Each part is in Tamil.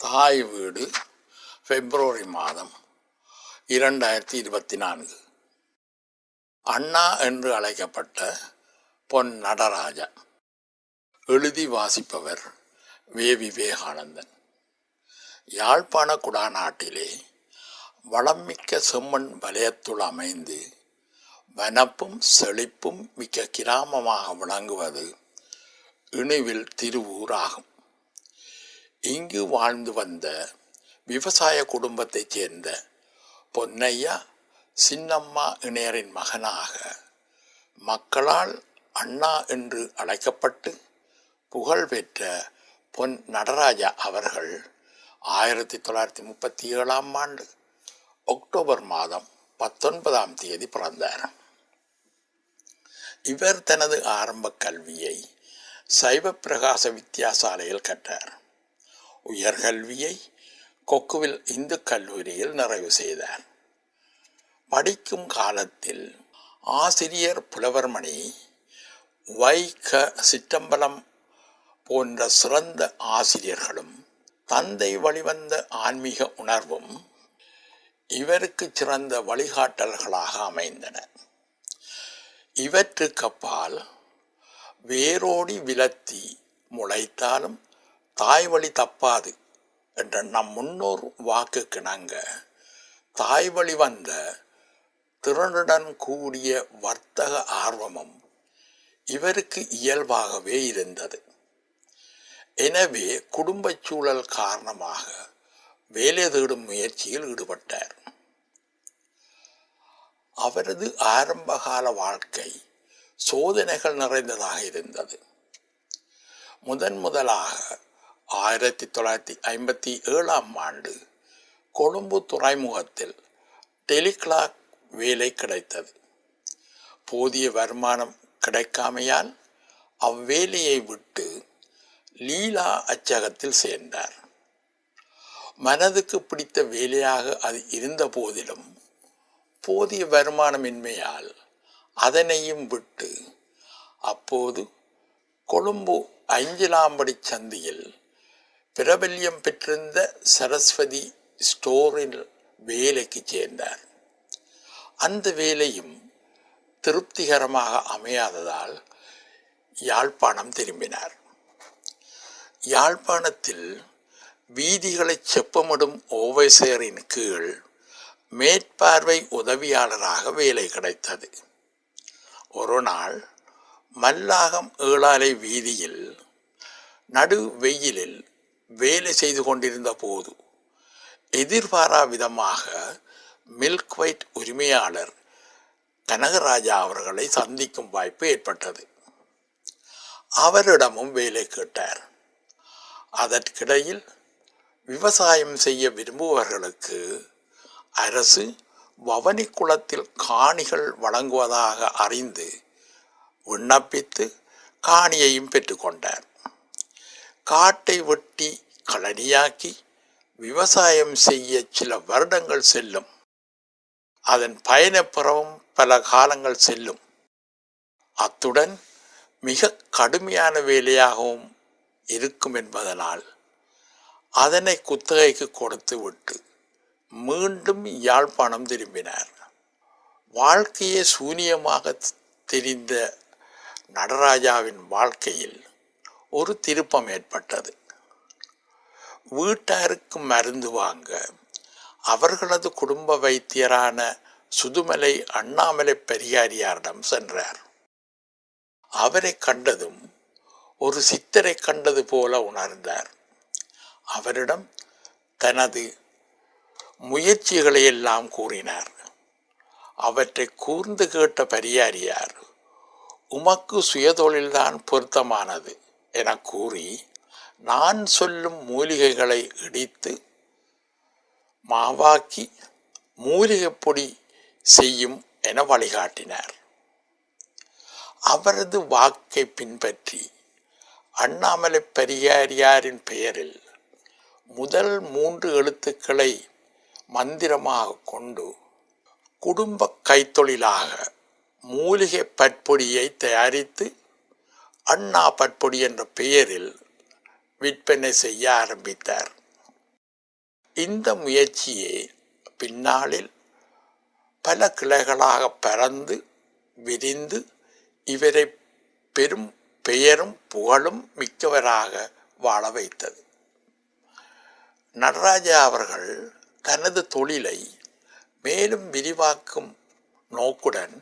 தாய் வீடு பிப்ரவரி மாதம் இரண்டாயிரத்தி இருபத்தி நான்கு. அண்ணா என்று அழைக்கப்பட்ட பொன் நடராஜா. எழுதி வாசிப்பவர் வே. விவேகானந்தன். யாழ்ப்பாண குடாநாட்டிலே வளம்மிக்க செம்மண் வலயத்துள் அமைந்து வனப்பும் செழிப்பும் மிக்க கிராமமாக விளங்குவது இணுவில் திருவூர் ஆகும் இங்கு வாழ்ந்து வந்த விவசாய குடும்பத்தைச் சேர்ந்த பொன்னையா சின்னம்மா இணையரின் மகனாக மக்களால் அண்ணா என்று அழைக்கப்பட்டு புகழ் பெற்ற பொன் நடராஜா அவர்கள் ஆயிரத்தி தொள்ளாயிரத்தி முப்பத்தி ஏழாம் ஆண்டு அக்டோபர் மாதம் பத்தொன்பதாம் தேதி பிறந்தார். இவர் தனது ஆரம்ப கல்வியை சைவ பிரகாச வித்தியாசாலையில் கற்றார். உயர்கல்வியை கொக்குவில் இந்து கல்லூரியில் நிறைவு செய்தார். படிக்கும் காலத்தில் ஆசிரியர் புலவர்மணி வைக சிற்றம்பலம் போன்ற சிறந்த ஆசிரியர்களும் தந்தை வழிவந்த ஆன்மீக உணர்வும் இவருக்கு சிறந்த வழிகாட்டல்களாக அமைந்தன. இவற்றுக்கப்பால் வேரோடி விலத்தி முளைத்தாலும் தாய் வழி தப்பாது என்ற நம் முன்னோர் வாக்கு கிணங்க தாய் வழி வந்த திறனுடன் கூடிய வர்த்தக ஆர்வமும் இவருக்கு இயல்பாகவே இருந்தது. எனவே குடும்பச் சூழல் காரணமாக வேலை தேடும் முயற்சியில் ஈடுபட்டார். அவரது ஆரம்பகால வாழ்க்கை சோதனைகள் நிறைந்ததாக இருந்தது. முதன் முதலாக ஆயிரத்தி தொள்ளாயிரத்தி ஐம்பத்தி ஏழாம் ஆண்டு கொழும்பு துறைமுகத்தில் டெலிகிளாக் வேலை கிடைத்தது. போதிய வருமானம் கிடைக்காமையால் அவ்வேலையை விட்டு லீலா அச்சகத்தில் சேர்ந்தார். மனதுக்கு பிடித்த வேலையாக அது இருந்த போதிலும் போதிய வருமானமின்மையால் அதனையும் விட்டு அப்போது கொழும்பு ஐஞ்சிலாம்படி சந்தியில் பிரபல்யம் பெற்றிருந்த சரஸ்வதி ஸ்டோரில் வேலைக்கு சேர்ந்தார். அந்த வேலையும் திருப்திகரமாக அமையாததால் யாழ்ப்பாணம் திரும்பினார். யாழ்ப்பாணத்தில் வீதிகளை செப்பமிடும் ஓவைசேரின் கீழ் மேற்பார்வை உதவியாளராக வேலை கிடைத்தது. ஒரு நாள் மல்லாகம் ஏழாலை வீதியில் நடு வெயிலில் வேலை செய்து கொண்டிருந்த போது எதிர்பாரா விதமாக மில்க் வைட் உரிமையாளர் கனகராஜா அவர்களை சந்திக்கும் வாய்ப்பு ஏற்பட்டது. அவரிடமும் வேலை கேட்டார். அதற்கிடையில் விவசாயம் செய்ய விரும்புபவர்களுக்கு அரசு வவனி குளத்தில் காணிகள் வழங்குவதாக அறிந்து விண்ணப்பித்து காணியையும் பெற்றுக்கொண்டார். காட்டை வெட்டி களனியாக்கி விவசாயம் செய்ய சில வருடங்கள் செல்லும். அதன் பயணப்புறவும் பல காலங்கள் செல்லும். அத்துடன் மிக கடுமையான வேலையாகவும் இருக்கும் என்பதனால் அதனை குத்தகைக்கு கொடுத்து விட்டு மீண்டும் யாழ்ப்பாணம் திரும்பினார். வாழ்க்கையே சூனியமாக தெரிந்த நடராஜாவின் வாழ்க்கையில் ஒரு திருப்பம் ஏற்பட்டது. வீட்டாருக்கு மருந்து வாங்க அவர்களது குடும்ப வைத்தியரான சுதுமலை அண்ணாமலை பெரியாரியாரிடம் சென்றார். அவரை கண்டதும் ஒரு சித்தரை கண்டது போல உணர்ந்தார். அவரிடம் தனது முயற்சிகளை எல்லாம் கூறினார். அவற்றை கூர்ந்து கேட்ட பரியாரியார் உமக்கு சுயதொழில்தான் பொருத்தமானது. என கூறி நான் சொல்லும் மூலிகைகளை இடித்து மாவாக்கி மூலிகைப்பொடி செய்யும் என வழிகாட்டினார். அவரது வாக்கை பின்பற்றி அண்ணாமலை பெரியாரியாரின் பெயரில் முதல் மூன்று எழுத்துக்களை மந்திரமாக கொண்டு குடும்ப கைத்தொழிலாக மூலிகை பற்பொடியை தயாரித்து அண்ணா பட்பொடி என்ற பெயரில் விற்பனை செய்ய ஆரம்பித்தார். இந்த முயற்சியே பின்னாளில் பல கிளைகளாக பறந்து விரிந்து இவரை பெரும் பெயரும் புகழும் மிக்கவராக வாழ வைத்தது. நடராஜா அவர்கள் தனது தொழிலை மேலும் விரிவாக்கும் நோக்குடன்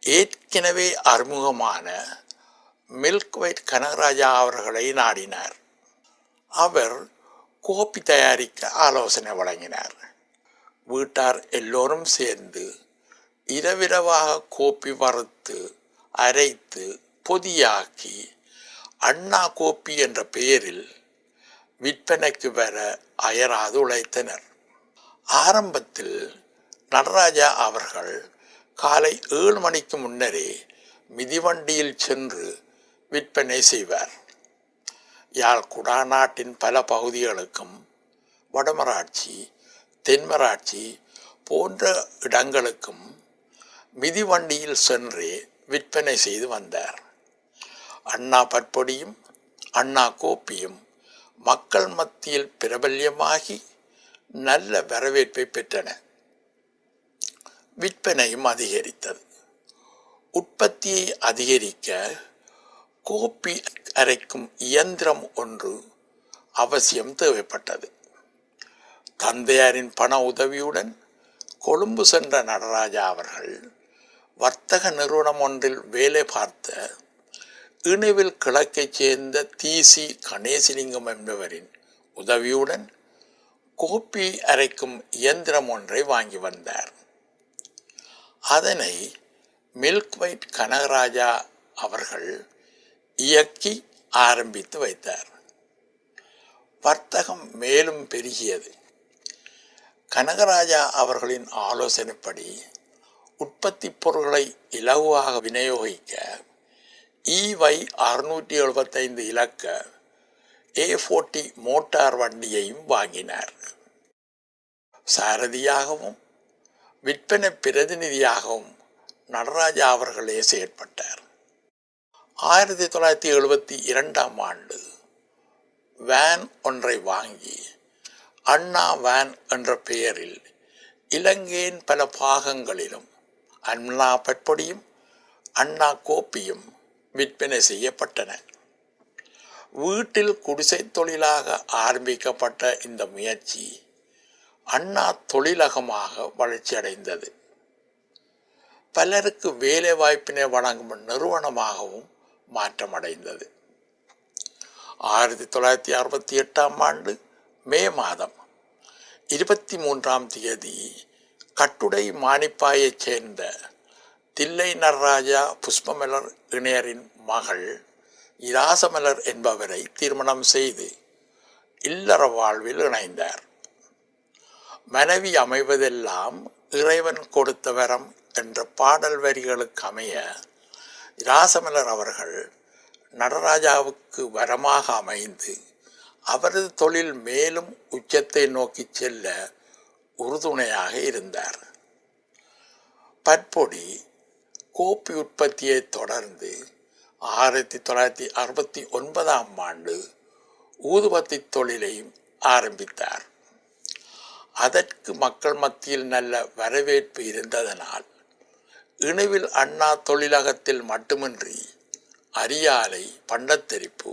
ஏற்கனவே அறிமுகமான மில்க் வைட் கனகராஜா அவர்களை நாடினார். அவர் கோப்பி தயாரிக்க ஆலோசனை வழங்கினார். வீட்டார் எல்லோரும் சேர்ந்து இரவிரவாக கோப்பி வறுத்து அரைத்து பொதியாக்கி அண்ணா கோப்பி என்ற பெயரில் விற்பனைக்கு வர அயராது உழைத்தனர். ஆரம்பத்தில் நடராஜா அவர்கள் காலை ஏழு மணிக்கு முன்னரே மிதிவண்டியில் சென்று விற்பனை செய்வார். யாழ் குடாநாட்டின் பல பகுதிகளுக்கும் வடமராட்சி தென்மராட்சி போன்ற இடங்களுக்கும் மிதிவண்டியில் சென்று விற்பனை செய்து வந்தார். அண்ணா பற்பொடியும் அண்ணா கோப்பியும் மக்கள் மத்தியில் பிரபல்யமாகி நல்ல வரவேற்பை பெற்றன. விற்பனையும் அதிகரித்தது. உற்பத்தியை அதிகரிக்க கோப்பி அரைக்கும் இயந்திரம் ஒன்று அவசியம் தேவைப்பட்டது. தந்தையாரின் பண உதவியுடன் கொழும்பு சென்ற நடராஜா அவர்கள் வர்த்தக நிறுவனம் ஒன்றில் வேலை பார்த்த இணுவில் கிழக்கைச் சேர்ந்த தீசி கணேசலிங்கம் என்பவரின் உதவியுடன் கோப்பி அரைக்கும் இயந்திரம் ஒன்றை வாங்கி வந்தார். அதனை மில்க் வைட் கனகராஜா அவர்கள் இயக்கி ஆரம்பித்து வைத்தார். வர்த்தகம் மேலும் பெருகியது. கனகராஜா அவர்களின் ஆலோசனைப்படி உற்பத்தி பொருட்களை இலகுவாக விநியோகிக்க இவை அறுநூற்றி எழுபத்தைந்து இலக்க ஏ ஃபோர்ட்டி மோட்டார் வண்டியையும் வாங்கினார். சாரதியாகவும் விற்பனை பிரதிநிதியாகவும் நடராஜா அவர்களே செயற்பட்டார். ஆயிரத்தி தொள்ளாயிரத்தி எழுபத்தி இரண்டாம் ஆண்டு வேன் ஒன்றை வாங்கி அண்ணா வேன் என்ற பெயரில் இலங்கையின் பல பாகங்களிலும் அண்ணா பற்படியும் அண்ணா கோப்பியும் விற்பனை செய்யப்பட்டன. வீட்டில் குடிசை தொழிலாக ஆரம்பிக்கப்பட்ட இந்த முயற்சி அண்ணா தொழிலகமாக வளர்ச்சியடைந்தது பலருக்கு வேலை வாய்ப்பினை வழங்கும் நிறுவனமாகவும் மாற்றமடைந்தது. ஆயிரத்தி தொள்ளாயிரத்தி அறுபத்தி எட்டாம் ஆண்டு மே மாதம் இருபத்தி மூன்றாம் தேதி கட்டுடை மானிப்பாயைச் சேர்ந்த தில்லை நடராஜா புஷ்பமலர் இணையரின் மகள் இராசமலர் என்பவரை திருமணம் செய்து இல்லற வாழ்வில் இணைந்தார். மனைவி அமைவதெல்லாம் இறைவன் கொடுத்த வரம் என்ற பாடல் வரிகளுக்கு அமைய இராசமலர் அவர்கள் நடராஜாவுக்கு வரமாக அமைந்து அவரது தொழில் மேலும் உச்சத்தை நோக்கி செல்ல உறுதுணையாக இருந்தார். பற்பொடி கோப்பி உற்பத்தியை தொடர்ந்து ஆயிரத்தி தொள்ளாயிரத்தி அறுபத்தி ஒன்பதாம் ஆண்டு ஊதுபத்தி தொழிலையும் ஆரம்பித்தார். அதற்கு மக்கள் மத்தியில் நல்ல வரவேற்பு இருந்ததனால் இணுவில் அண்ணா தொழிலகத்தில் மட்டுமின்றி அரியாலை பண்டத்தெரிப்பு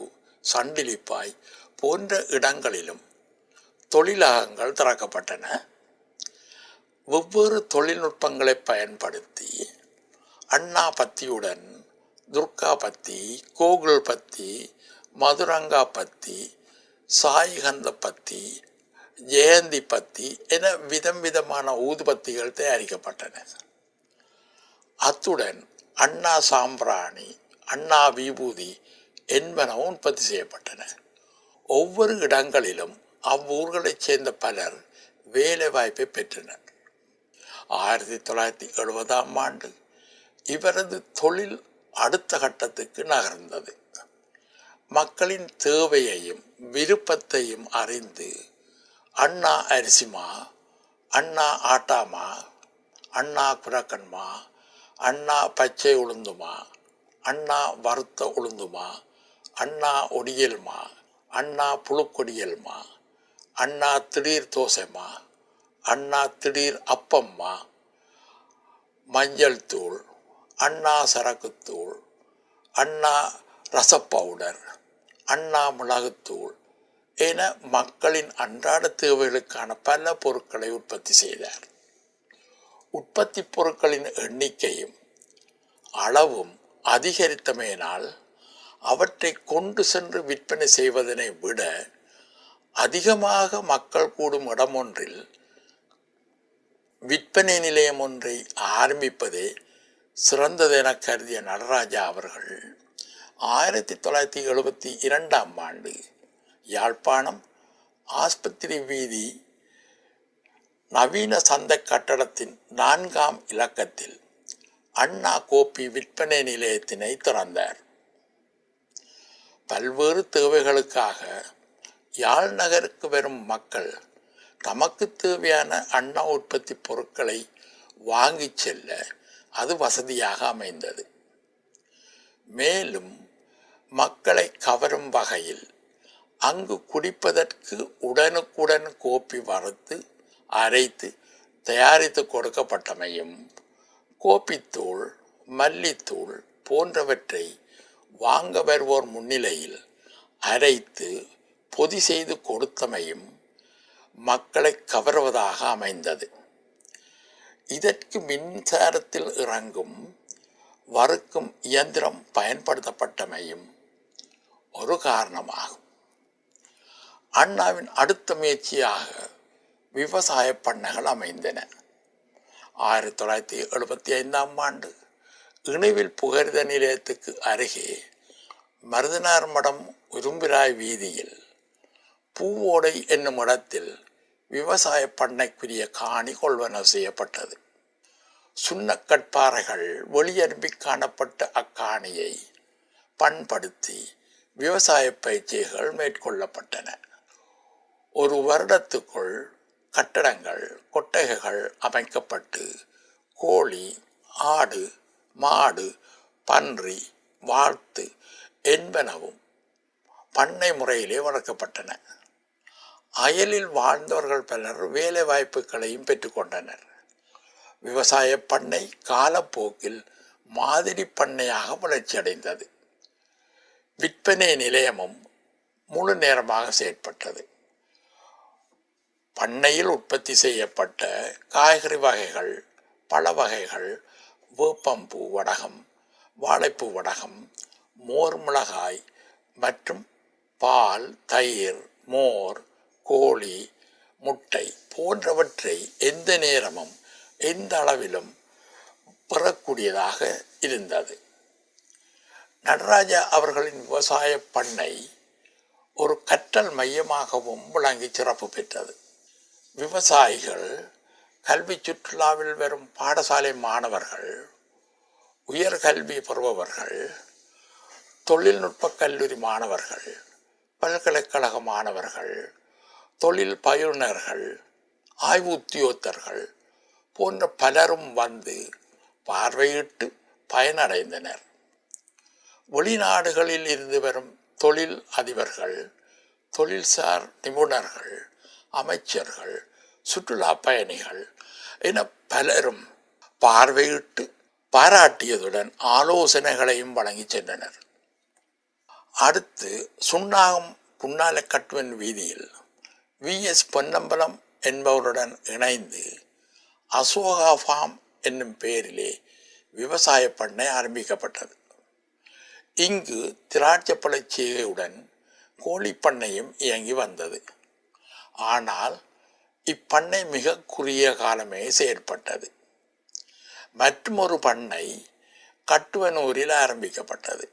சண்டிலிப்பாய் போன்ற இடங்களிலும் தொழிலகங்கள் திறக்கப்பட்டன. வெவ்வேறு தொழில்நுட்பங்களை பயன்படுத்தி அண்ணா பத்தியுடன் துர்கா பத்தி கோகுல் பத்தி மதுரங்கா பத்தி சாய்கந்த பத்தி ஜெயந்தி பத்தி என விதம் விதமான ஊதுபத்திகள் தயாரிக்கப்பட்டன. அத்துடன் அண்ணா சாம்பிராணி அண்ணா விபூதி என்பனவும் உற்பத்தி செய்யப்பட்டன. ஒவ்வொரு இடங்களிலும் அவ்வூர்களைச் சேர்ந்த பலர் வேலை வாய்ப்பை பெற்றனர். ஆயிரத்தி தொள்ளாயிரத்தி எழுபதாம் ஆண்டு இவரது தொழில் அடுத்த கட்டத்துக்கு நகர்ந்தது. மக்களின் தேவையையும் விருப்பத்தையும் அறிந்து அண்ணா அரிசிமா அண்ணா ஆட்டாமா அண்ணா குரக்கன்மா அண்ணா பச்சை உளுந்துமா? அண்ணா வறுத்த உளுந்துமா? அண்ணா ஒடியல்மா? அண்ணா புழுக்கொடியல்மா? அண்ணா திடீர் தோசைமா? அண்ணா திடீர் அப்பம்மா? மஞ்சள் தூள்? அண்ணா சரக்குத்தூள் அண்ணா ரச பவுடர்? அண்ணா மிளகுத்தூள் என மக்களின் அன்றாட தேவைகளுக்கான பல பொருட்களை உற்பத்தி செய்தார். உற்பத்தி பொருட்களின் எண்ணிக்கையும் அளவும் அதிகரித்தமையினால் அவற்றை கொண்டு சென்று விற்பனை செய்வதனை விட அதிகமாக மக்கள் கூடும் இடம் ஒன்றில் விற்பனை நிலையம் ஒன்றை ஆரம்பிப்பதே சிறந்தது கருதிய நடராஜா அவர்கள் ஆயிரத்தி தொள்ளாயிரத்தி எழுபத்தி இரண்டாம் ஆண்டு யாழ்ப்பாணம் ஆஸ்பத்திரி வீதி நவீன சந்தை கட்டடத்தின் நான்காம் இலக்கத்தில் அண்ணா கோப்பி விற்பனை நிலையத்தினை திறந்தார். பல்வேறு தேவைகளுக்காக யாழ் நகருக்கு வரும் மக்கள் தமக்கு தேவையான அண்ணா உற்பத்தி பொருட்களை வாங்கிச் செல்ல அது வசதியாக அமைந்தது. மேலும் மக்களை கவரும் வகையில் அங்கு குடிப்பதற்கு உடனுக்குடன் கோப்பி வறுத்து அரைத்து தயாரித்து கொடுக்கப்பட்டமையும் கோப்பித்தூள் மல்லித்தூள் போன்றவற்றை வாங்க வருவோர் முன்னிலையில் அரைத்து பொதி செய்து கொடுத்தமையும் மக்களை கவருவதாக அமைந்தது. இதற்கு மின்சாரத்தில் இறங்கும் வறுக்கும் இயந்திரம் பயன்படுத்தப்பட்டமையும் ஒரு காரணமாகும். அண்ணாவின் அடுத்த முயற்சியாக விவசாய பண்ணைகள் அமைந்தன. ஆயிரத்தி தொள்ளாயிரத்தி எழுபத்தி ஐந்தாம் ஆண்டு இணைவில் புகரித நிலையத்துக்கு அருகே மருதனார் மடம் உரும்பிராய் வீதியில் பூவோடை என்னும் இடத்தில் விவசாய பண்ணைக்குரிய காணி கொள்வனவு செய்யப்பட்டது. சுண்ணக்கட்பாறைகள் வெளியரும்பி காணப்பட்ட அக்காணியை பண்படுத்தி விவசாய பயிற்சிகள் மேற்கொள்ளப்பட்டன. ஒரு வருடத்துக்குள் கட்டடங்கள் கொட்டகைகள் அமைக்கப்பட்டு கோழி ஆடு மாடு பன்றி வாழ்த்து என்பனவும் பண்ணை முறையிலே வளர்க்கப்பட்டன. அயலில் வாழ்ந்தவர்கள் பலர் வேலை வாய்ப்புகளையும் பெற்றுக்கொண்டனர். விவசாய பண்ணை காலப்போக்கில் மாதிரி பண்ணையாக வளர்ச்சியடைந்தது. விற்பனை நிலையமும் முழு நேரமாக செயற்பட்டது. பண்ணையில் உற்பத்தி செய்யப்பட்ட காய்கறி வகைகள் பழ வகைகள் வேப்பம்பூ வடகம் வாழைப்பூ வடகம் மோர் மிளகாய் மற்றும் பால் தயிர் மோர் கோழி முட்டை போன்றவற்றை எந்த நேரமும் எந்த அளவிலும் பெறக்கூடியதாக இருந்தது. நடராஜா அவர்களின் விவசாய பண்ணை ஒரு கற்றல் மையமாகவும் விளங்கி சிறப்பு பெற்றது. விவசாயிகள் கல்வி சுற்றுலாவில் வரும் பாடசாலை மாணவர்கள் உயர்கல்வி பெறுபவர்கள் தொழில்நுட்ப கல்லூரி மாணவர்கள் பல்கலைக்கழக மாணவர்கள் தொழில் பயிலுநர்கள் ஆய்வு உத்தியோகத்தர்கள் போன்ற பலரும் வந்து பார்வையிட்டு பயனடைந்தனர். வெளிநாடுகளில் இருந்து வரும் தொழில் அதிபர்கள் தொழில்சார் நிபுணர்கள் அமைச்சர்கள் சுற்றுலா பயணிகள் என பலரும் பார்வையிட்டு பாராட்டியதுடன் ஆலோசனைகளையும் வழங்கி சென்றனர். அடுத்து சுண்ணாகம் புன்னாலக்கட்டுவன் வீதியில் வி. எஸ். பொன்னம்பலம் என்பவருடன் இணைந்து அசோகா ஃபார்ம் என்னும் பெயரிலே விவசாய பண்ணை ஆரம்பிக்கப்பட்டது. இங்கு திராட்சைப்பழச் கோழிப்பண்ணையும் இயங்கி வந்தது. ஆனால் இப்பண்ணை மிக குறுகிய காலமே செயற்பட்டது. மற்றொரு பண்ணை கட்டுவனூரில் ஆரம்பிக்கப்பட்டது.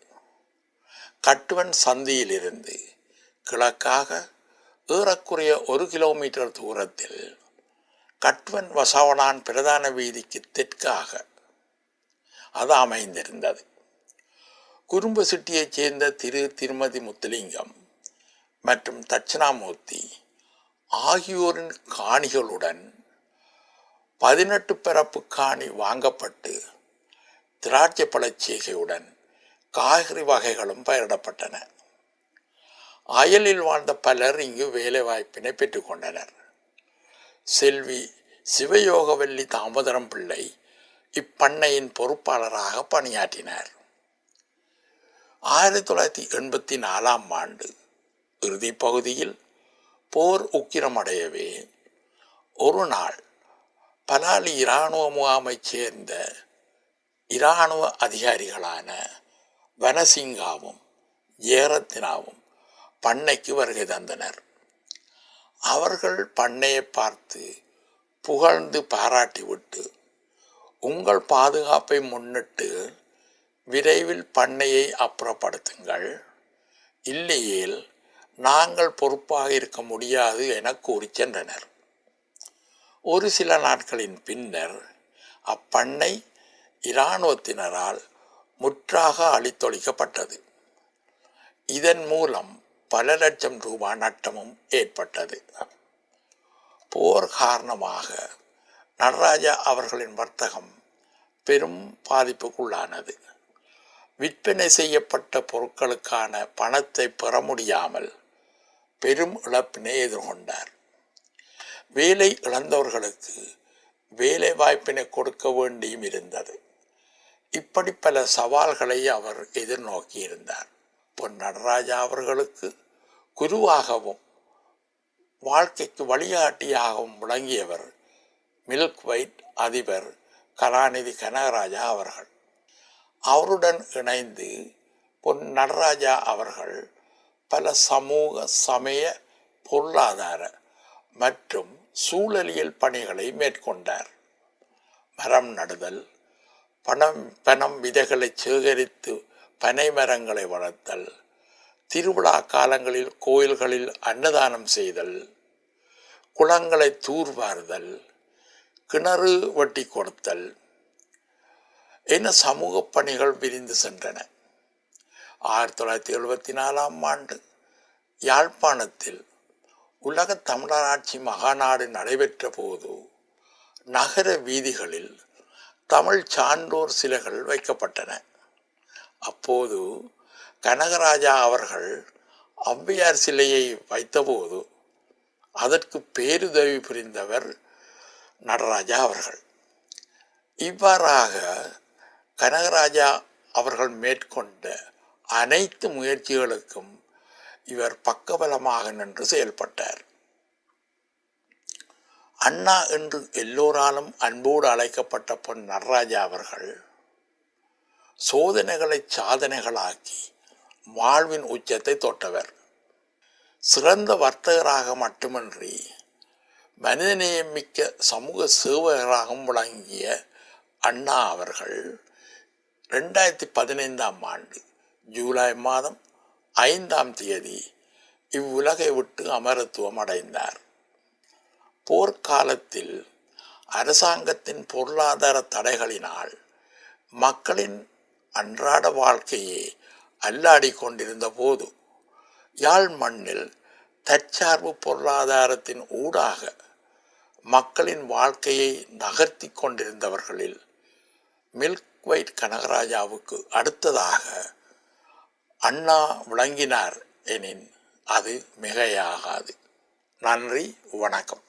கட்டுவன் சந்தியிலிருந்து கிழக்காக ஏறக்குறைய ஒரு கிலோமீட்டர் தூரத்தில் கட்வன் வசவனான் பிரதான வீதிக்கு தெற்காக அது அமைந்திருந்தது. குறும்பு சிட்டியைச் சேர்ந்த திரு திருமதி முத்துலிங்கம் மற்றும் தட்சிணாமூர்த்தி ஆகியோரின் காணிகளுடன் பதினெட்டு பிறப்பு காணி வாங்கப்பட்டு திராட்சை பழச்சீகையுடன் காய்கறி வகைகளும் பயிரிடப்பட்டன. அயலில் வாழ்ந்த பலர் இங்கு வேலை வாய்ப்பினை பெற்றுக்கொண்டனர் செல்வி சிவயோகவல்லி தாமோதரம் பிள்ளை இப்பண்ணையின் பொறுப்பாளராக பணியாற்றினார். ஆயிரத்தி தொள்ளாயிரத்தி எண்பத்தி நாலாம் ஆண்டு இறுதி பகுதியில் போர் உக்கிரமடையவே. ஒரு நாள் பலாலி இராணுவ முகாமைச் சேர்ந்த இராணுவ அதிகாரிகளான வனசிங்காவும் ஜெயரத்னாவும் பண்ணைக்கு வருகை தந்தனர். அவர்கள் பண்ணையை பார்த்து புகழ்ந்து பாராட்டிவிட்டு உங்கள் பாதுகாப்பை முன்னிட்டு விரைவில் பண்ணையை அப்புறப்படுத்துங்கள். இல்லையேல் நாங்கள் பொறுப்பாக இருக்க முடியாது என கூறி சென்றனர். ஒரு சில நாட்களின் பின்னர் அப்பண்ணை இராணுவத்தினரால் முற்றாக அழித்தொழிக்கப்பட்டது. இதன் மூலம் பல லட்சம் ரூபாய் நட்டமும் ஏற்பட்டது. போர் காரணமாக நடராஜா அவர்களின் வர்த்தகம் பெரும் பாதிப்புக்குள்ளானது. விற்பனை செய்யப்பட்ட பொருட்களுக்கான பணத்தை பெற முடியாமல் பெரும் இழப்பினை எதிர்கொண்டார். வேலை இழந்தவர்களுக்கு வேலை வாய்ப்பினை கொடுக்க வேண்டியும் இருந்தது. இப்படி பல சவால்களை அவர் எதிர்நோக்கியிருந்தார் பொன் நடராஜா அவர்களுக்கு குருவாகவும் வாழ்க்கைக்கு வழிகாட்டியாகவும் விளங்கியவர் மில்க் வைட் அதிபர் கலாநிதி கனகராஜா அவர்கள். அவருடன் இணைந்து பொன் நடராஜா அவர்கள் பல சமூக சமய பொருளாதார மற்றும் சூழலியல் பணிகளை மேற்கொண்டார். மரம் நடுதல் பணம் பணம் விதைகளை சேகரித்து பனை மரங்களை வளர்த்தல் திருவிழா காலங்களில் கோயில்களில் அன்னதானம் செய்தல் குளங்களை தூர்வாறுதல் கிணறு வெட்டி கொடுத்தல் என சமூக பணிகள் விரிந்து சென்றன. ஆயிரத்தி தொள்ளாயிரத்தி எழுபத்தி நாலாம் ஆண்டு யாழ்ப்பாணத்தில் உலக தமிழராட்சி மகாநாடு நடைபெற்ற போது நகர வீதிகளில் தமிழ் சான்றோர் சிலைகள் வைக்கப்பட்டன. அப்போது கனகராஜா அவர்கள் ஔவையார் சிலையை வைத்தபோது அதற்கு பேருதவி புரிந்தவர் நடராஜா அவர்கள். இவ்வாறாக கனகராஜா அவர்கள் மேற்கொண்ட அனைத்து முயற்சிகளுக்கும் இவர் பக்கபலமாக நின்று செயல்பட்டார். அண்ணா என்று எல்லோராலும் அன்போடு அழைக்கப்பட்ட பொன் நடராஜா அவர்கள் சோதனைகளை சாதனைகளாக்கி வாழ்வின் உச்சத்தை தொட்டவர். சிறந்த வர்த்தகராக மட்டுமின்றி மனிதநேயமிக்க சமூக சேவகராகவும் விளங்கிய அண்ணா அவர்கள் ரெண்டாயிரத்தி பதினைந்தாம் ஆண்டு ஜூலை மாதம் ஐந்தாம் தேதி இவ்வுலகை விட்டு அமரத்துவம் அடைந்தார். போர்க்காலத்தில் அரசாங்கத்தின் பொருளாதார தடைகளினால் மக்களின் அன்றாட வாழ்க்கையே அல்லாடி கொண்டிருந்த போது யாழ் மண்ணில் தற்சார்பு பொருளாதாரத்தின் ஊடாக மக்களின் வாழ்க்கையை நகர்த்தி கொண்டிருந்தவர்களில் மில்க் வைட் கனகராஜாவுக்கு அடுத்ததாக அண்ணா விளங்கினார் எனின் அது மிகையாகாது. நன்றி வணக்கம்.